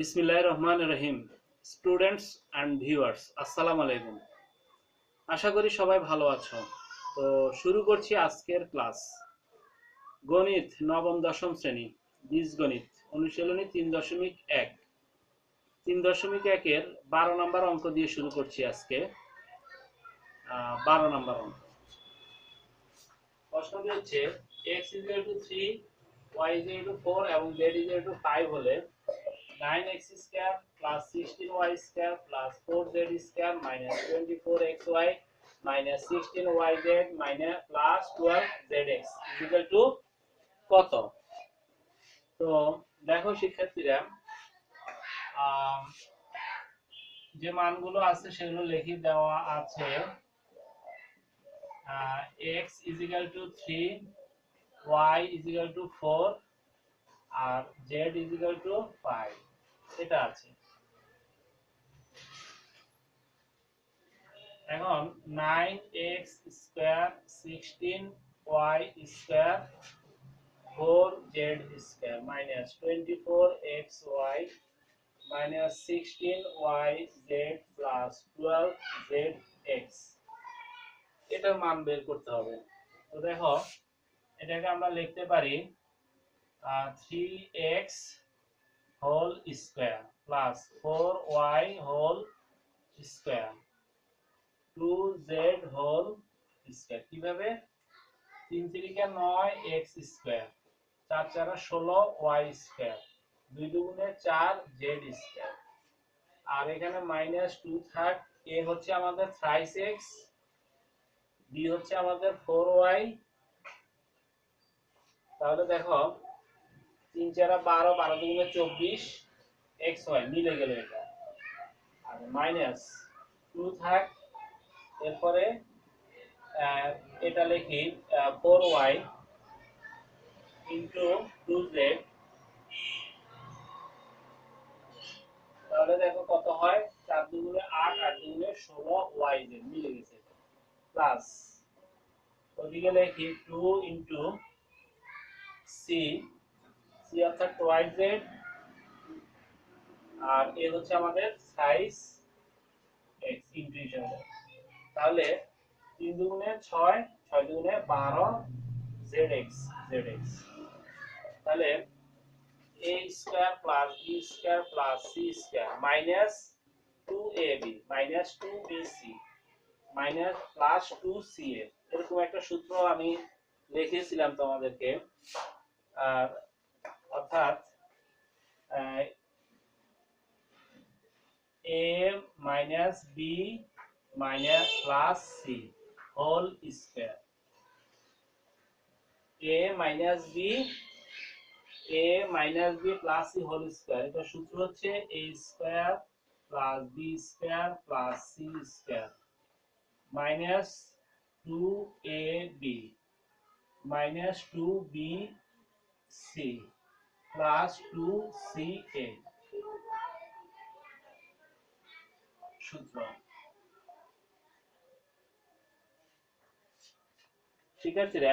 বিসমিল্লাহ রহমান রহিম। স্টুডেন্টস অ্যান্ড ভিউয়ার্স আসসালামু আলাইকুম। আশা করি সবাই ভালো আছো। তো শুরু করছি আজকের ক্লাস। গণিত নবম দশম শ্রেণি, বীজগণিত, অনুশীলনী তিন দশমিক এক। তিন দশমিক একের বারো নম্বর অঙ্ক দিয়ে শুরু করছি আজকে। বারো নম্বর অঙ্ক। প্রশ্নটি হচ্ছে x is two three y is two four এবং জেড ইজ টু ফাইভ হলে 9x square plus 16y square plus 4z square minus 24xy minus 16yz minus plus 12zx is equal to কত তো দেখো শিক্ষার্থীরা যে মানগুলো আছে সেগুলো লিখে দেওয়া আছে x is equal to 3 y is equal to 4 R z is equal to 5 এটা আছে। এখন 9x square 16y square 4z square minus 24xy minus 16yz plus 12zx এটার মান বের করতে হবে। তো দেখো, এটাকে আমরা লিখতে পারি three x whole square plus four y whole square two z whole square কীভাবে? তিন তিরিকা নয় এক্স স্কোয়ার চার চারা ষোলো ওয়াই স্কোয়ার দুই দুগুণে চার জেড স্কোয়ার আর এখানে মাইনাস টু থার্ড এ হচ্ছে আমাদের থ্রাইস এক্স বি হচ্ছে আমাদের ফোর ওয়াই তাহলে দেখো তিন চারা বারো বারো দুগুণে চব্বিশ, এক্স ওয়াই, মিলে গেল এটা। আর মাইনাস টু থাক, এরপরে এটা লিখি four y into two z তাহলে দেখো কত হয়? চার দুগুণে আট আট দুগুণে ষোলো ওয়াই জেড মিলে গেছে প্লাস ওদিকে লিখি টু ইন্টু সি সি অর্থাৎ জেড আর এ হচ্ছে আমাদের সাইজ এক্স ইন্টু তাহলে তিন দুগুণে ছয় ছয় দুগুণে বারো জেড এক্স জেড এক্স তাহলে a square plus b square plus c square minus two a b minus two b c minus plus two c a এরকম একটা সূত্র আমি লিখেছিলাম তোমাদেরকে। আর অর্থাৎ a minus b minus plus c whole square a minus b a minus b plus c whole square এটা সূত্র হচ্ছে a square plus b square plus c square minus two a b minus two b c plus two c a সূত্র। শিক্ষার্থীরা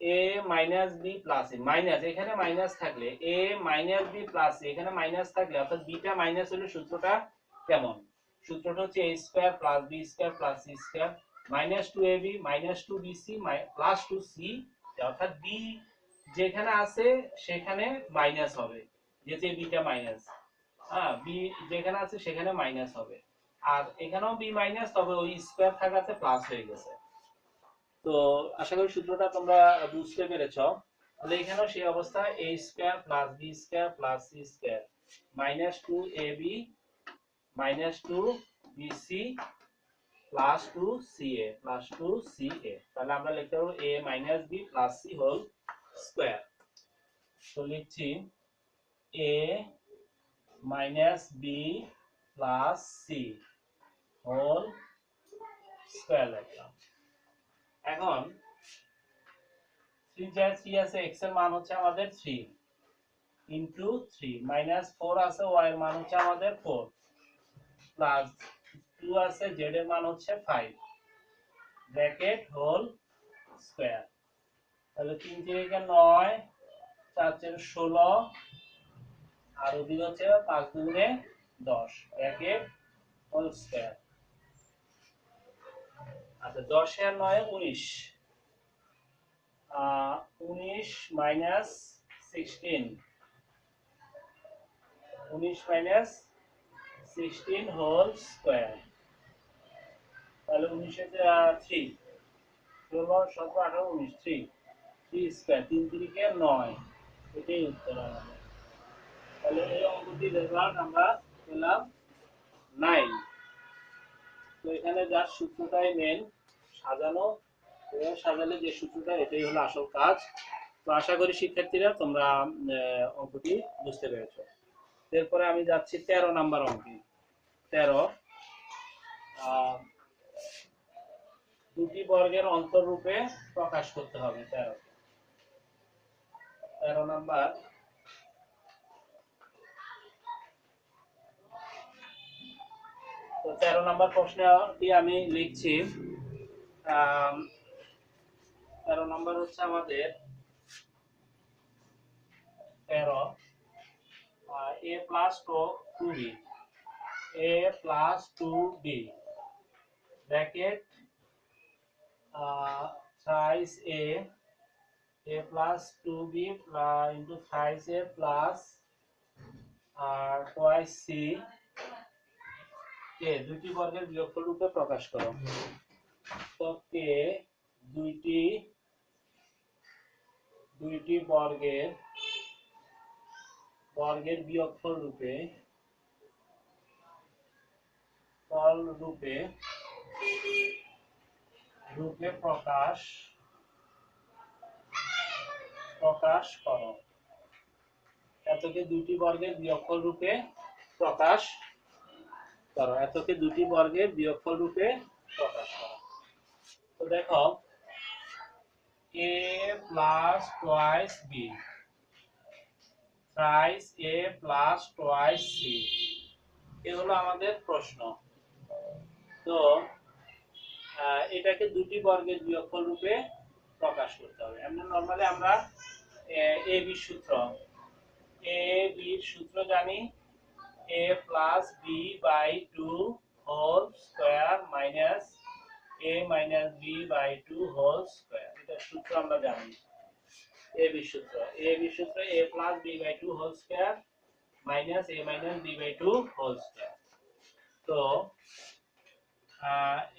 a minus b plus a minus এখানে minus থাকলে a minus B plus এখানে minus থাকলে, অর্থাৎ বিটা minus হলে সূত্রটা কেমন? সূত্রটা হচ্ছে a square plus b square plus c square minus two a b minus two b c plus two c অর্থাৎ বি যেখানে আছে, সেখানে মাইনাস হবে। যেতে বিটা মাইনাস হ্যাঁ বি যেখানে আছে, সেখানে মাইনাস হবে। আর এখানেও বি মাইনাস তবে ওই স্কোয়ার থাকাতে প্লাস হয়ে গেছে। তো আশা করি সূত্রটা তোমরা বুঝতে পেরেছ। তাহলে এখানেও সেই অবস্থা A square plus B square plus C square minus two A B minus two B C plus two C A plus two C A তাহলে আমরা লিখতে পারব এ minus B plus C whole square তো লিখছি A minus B plus C whole square লিখলাম। এখন three মান হচ্ছে আমাদের three into three minus four আছে ওয়াই মান হচ্ছে আমাদের ফোর প্লাস টু আছে জেড এর মান হচ্ছে ফাইভ ব্র্যাকেট হোল স্কোয়ার তাহলে তিন তিরিকে নয়, চার চার ষোলো, আর ওদিকে হচ্ছে পাঁচ দুগুণে দশ ব্র্যাকেট হোল স্কোয়ার আচ্ছা দশে আর নয়, উনিশ। উনিশ মাইনাস সিক্সটিন উনিশ মাইনাস সিক্সটিন হোল স্কোয়ার তাহলে উনিশে থ্রি ষোলো, সতেরো, আঠারো, উনিশ থ্রি থ্রি সাজানো আসল কাজ। আশা করি শিক্ষার্থীরা তোমরা অঙ্কটি বুঝতে পেরেছ। এরপরে আমি যাচ্ছি তেরো নাম্বার অঙ্কে। তেরো দুটি বর্গের অন্তররূপে প্রকাশ করতে হবে তেরো তেরো নাম্বার। তো তেরো নাম্বার প্রশ্নটি আমি লিখছি। তেরো নাম্বার হচ্ছে আমাদের তেরো। A plus two two b a plus two b bracket size a plus two b into thrice a plus, R twice c কে দুটি বর্গের বিয়োগফল রূপে প্রকাশ করো। তো কে, দুইটি দুইটি বর্গের বর্গের বিয়োগফল রূপে, ফল রূপে রূপে প্রকাশ প্রকাশ করো। এতকে দুটি বর্গের বিয়োগফল রূপে প্রকাশ করো। এতকে দুটি বর্গের বিয়োগফল রূপে প্রকাশ করো। তো দেখো a plus twice b thrice a plus twice c এ হলো আমাদের প্রশ্ন। তো এটাকে দুটি বর্গের বিয়োগফল রূপে প্রকাশ করতে হবে। এমন নর্মালি আমরা, এ বি সূত্র, এ বি সূত্র জানি, a plus b by two whole square minus a minus b by two whole square এটা সূত্র আমরা জানি, এ বি সূত্র। এ বি সূত্র, a plus b by two whole square minus a minus b by two whole square তো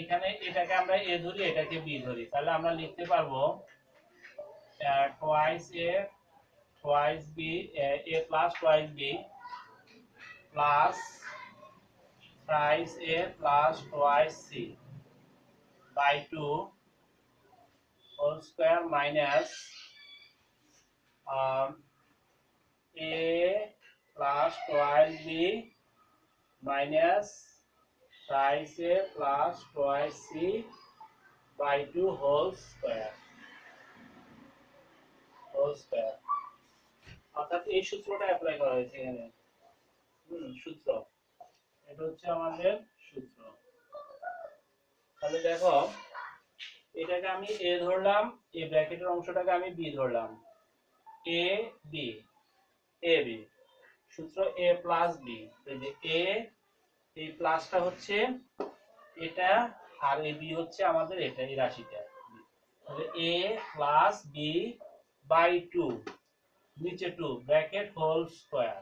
এখানে এটাকে আমরা a ধরি এটাকে b ধরি তাহলে আমরা লিখতে পারব a twice b a plus twice b plus thrice a plus twice c by 2 whole square minus um, a plus twice b minus thrice a plus twice c by 2 whole square. Whole square. অর্থাৎ এই সূত্রটা apply করা হয়েছে এখানে। হুম, সূত্র। এটা হচ্ছে আমাদের সূত্র। তাহলে দেখো এটাকে আমি এ ধরলাম এই ব্র্যাকেটের অংশটাকে আমি বি ধরলাম। এ বি এ বি সূত্র এ প্লাস বি এই এ এই প্লাসটা হচ্ছে এটা আর এ বি হচ্ছে আমাদের এটা এই রাশিটা। তাহলে a plus b by two নিচে two bracket whole square.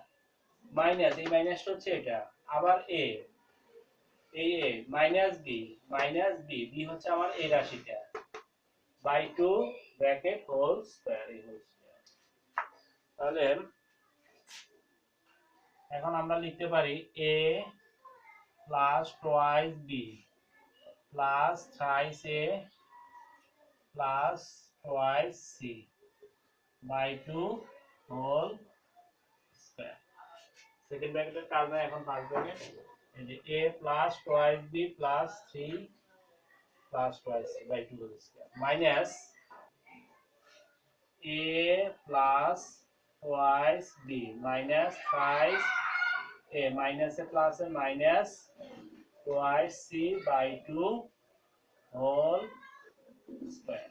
Minus, এই মাইনাসটা হচ্ছে এটা। আবার এ, এই a, minus b minus b b হচ্ছে আমার এই রাশিটা। By two bracket whole square, এই হোল স্কোয়ার। তাহলে এখন আমরা লিখতে পারি a plus twice b plus thrice a plus twice c by two whole square second ব্র্যাকেটের কাজ নাই, এখন ফার্স্ট ব্র্যাকেট এই যে a plus twice b plus 3 plus twice c by 2 whole square minus a plus twice b minus thrice a minus a plus a minus twice c by 2 whole square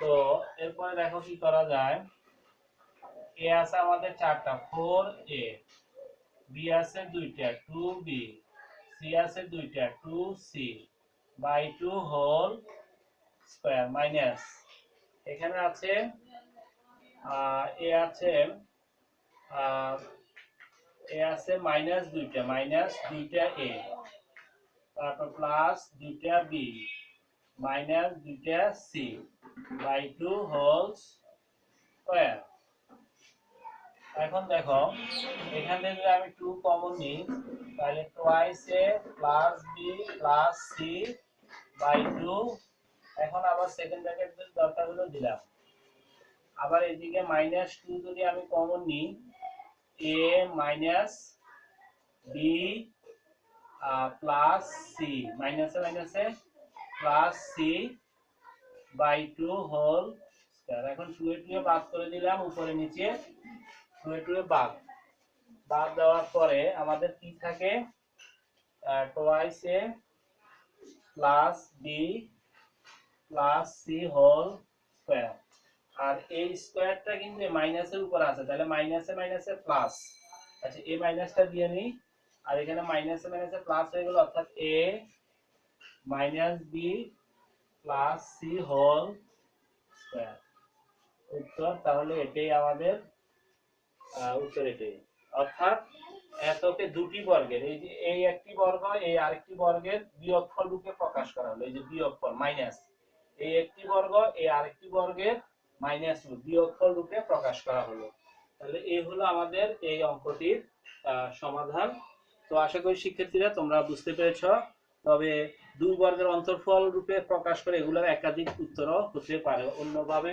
তো এরপরে দেখো কি করা যায়? এ আছে আমাদের চারটা ফোর এ বি আছে দুইটা টু বি সি আছে দুইটা two c by two whole square minus এখানে আছে এ আছে এ আছে মাইনাস দুইটা মাইনাস দুইটা এ তারপর প্লাস দুইটা বি মাইনাস দুইটা c by two wholes square এখন দেখো, এখান থেকে যদি আমি টু কমন নিই, তাহলে twice a plus b plus c by two এখন আবার সেকেন্ড ব্র্যাকেট দরকার হলো দিলাম। আবার এদিকে মাইনাস টু যদি আমি কমন নিই a minus b plus c মাইনাসে মাইনাসে plus c by two whole এখন টু এ টু এ বাদ করে দিলাম, উপরে নিচে টু এ টু এ বাদ। বাদ দেওয়ার পরে আমাদের কি থাকে? Twice a plus b plus c whole square আর এই স্কয়ারটা কিন্তু মাইনাসের উপর আছে, তাহলে মাইনাসে মাইনাসে প্লাস আচ্ছা এই মাইনাসটা দিয়ে নিই, আর এখানে মাইনাসে মাইনাসে প্লাস হয়ে গেল, অর্থাৎ a minus b plus c whole square উত্তর, তাহলে এটাই আমাদের উত্তর এটাই। অর্থাৎ এতকে দুটি বর্গের, এই যে এই একটি বর্গ, এই আরেকটি বর্গের বিয়োগফল রূপে প্রকাশ করা হলো, এই যে বিয়োগফল মাইনাস এই একটি বর্গ, এই আরেকটি বর্গের মাইনাস বিয়োগফল রূপে প্রকাশ করা হলো। তাহলে এই হলো আমাদের এই অঙ্কটির সমাধান। তো আশা করি শিক্ষার্থীরা তোমরা বুঝতে পেরেছ। তবে দুই বর্গের অন্তর্ফল রূপে প্রকাশ করে এগুলোর একাধিক উত্তরও হতে পারে। অন্যভাবে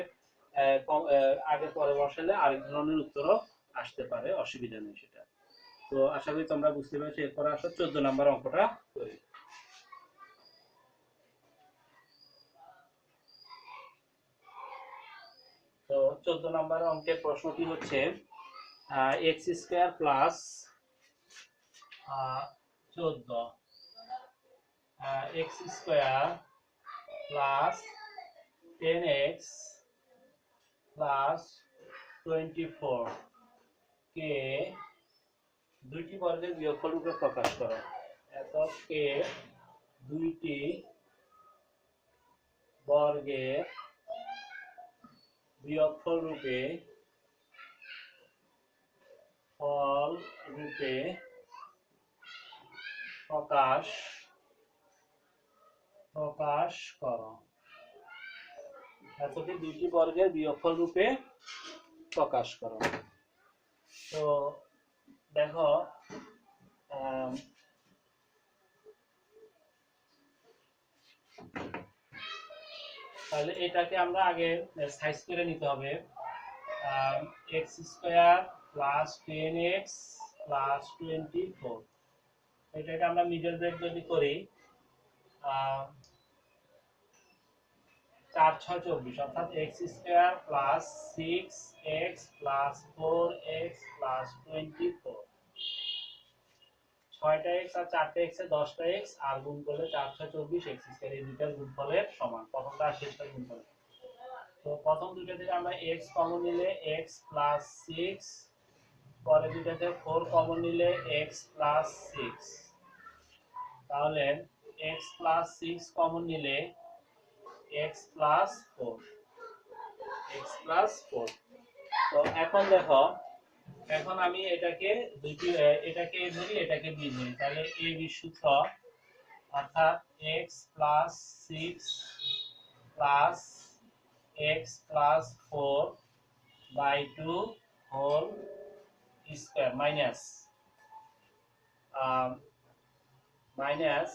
আগে পরে বসালে আরেক ধরনের উত্তরও আসতে পারে। অসুবিধা নেই সেটা। তো আশা করি তোমরা বুঝতে পেরেছ। এরপর আসো চোদ্দ নম্বর অঙ্কটা তো চোদ্দ নম্বর অঙ্কের প্রশ্নটি হচ্ছে এক্স স্কোয়ার প্লাস চোদ্দ। X square plus ten x plus twenty four কে দুইটি বর্গের বিয়োগফল রূপে প্রকাশ করো। এত কে দুইটি বর্গের বিয়োগফল রূপে ফল রূপে প্রকাশ প্রকাশ করো। এতটি দুইটি বর্গের বিয়োগফল রূপে প্রকাশ করো। তো দেখো আম, তাহলে এটাকে আমরা আগে সাইজ করে নিতে হবে। X square plus ten x plus twenty four এটাকে আমরা মিডল ব্রেক যদি করি চার ছয় চব্বিশ, অর্থাৎ x square plus six x plus four x plus twenty four ছয়টা এক্স আর চারটে এক্স এ দশটা এক্স আর গুণ করলে চার ছয় চব্বিশ এক্স স্কোয়ার এই দুইটার গুণফলের সমান। প্রথমটা আর শেষটা গুণফল। তো প্রথম দুইটা থেকে আমরা এক্স কমন নিলে এক্স প্লাস সিক্স পরে দুইটা থেকে ফোর কমন নিলে এক্স প্লাস সিক্স তাহলে এক্স প্লাস সিক্স কমন নিলে x plus four x plus four তো এখন দেখো এখন আমি এটাকে দুইটি এটাকে A ধরি, এটাকে বি ধরি তাহলে এ বি সূত্র অর্থাৎ x plus six plus x plus four by two whole square minus minus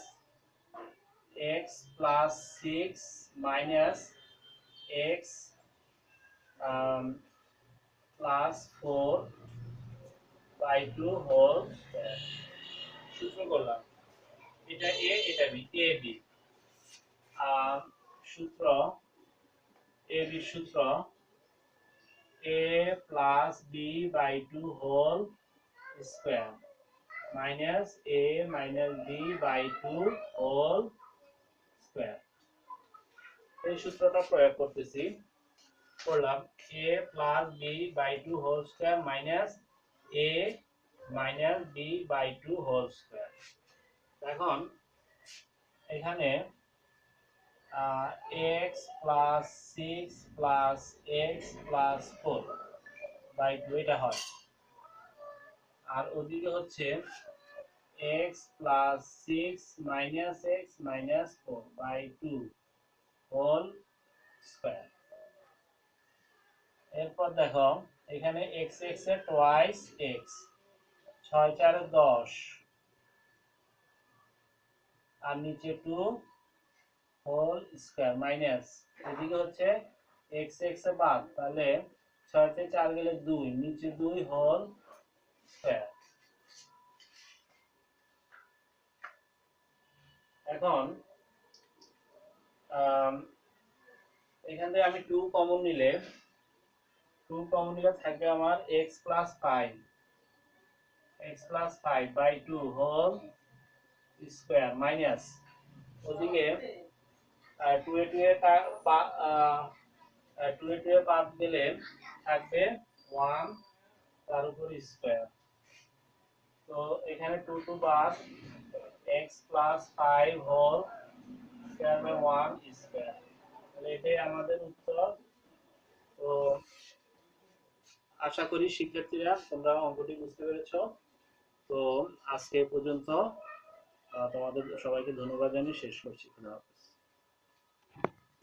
x plus six minus x plus four by two whole সূত্র করলাম। এটা এ এটা বি এ বি সূত্র এ বি সূত্র। A plus b by two whole square minus a minus b by two whole square এই সূত্রটা প্রয়োগ করতেছি। করলাম। A plus b by two whole square minus a minus b by two whole square এখন এখানে x plus six plus x plus four by two এটা হয়। আর ওদিকে হচ্ছে x plus six minus x minus four by two whole square এরপর দেখো এখানে এক্স এক্সের টোয়াইস এক্স ছয় চারে দশ, আর নিচে টু হোল স্কোয়ার মাইনাস এদিকে হচ্ছে এক্স এক্স এ বাদ, তাহলে ছয়তে চার গেলে দুই, নিচে দুই হোল স্কোয়ার এখন এখান থেকে আমি টু কমন নিলে টু কমন নিলে থাকবে আমার x plus five x plus five by two whole square minus ওদিকে টু এ টু এ টু এ টু এ বাদ দিলে থাকবে ওয়ান তার উপর স্কোয়ার তো এখানে টু টু বাদ x plus five whole square by one square তাহলে এটাই আমাদের উত্তর। তো আশা করি শিক্ষার্থীরা তোমরা অঙ্কটি বুঝতে পেরেছ। তো আজকে পর্যন্ত তোমাদের সবাইকে ধন্যবাদ জানিয়ে শেষ করছি। ধন্যবাদ।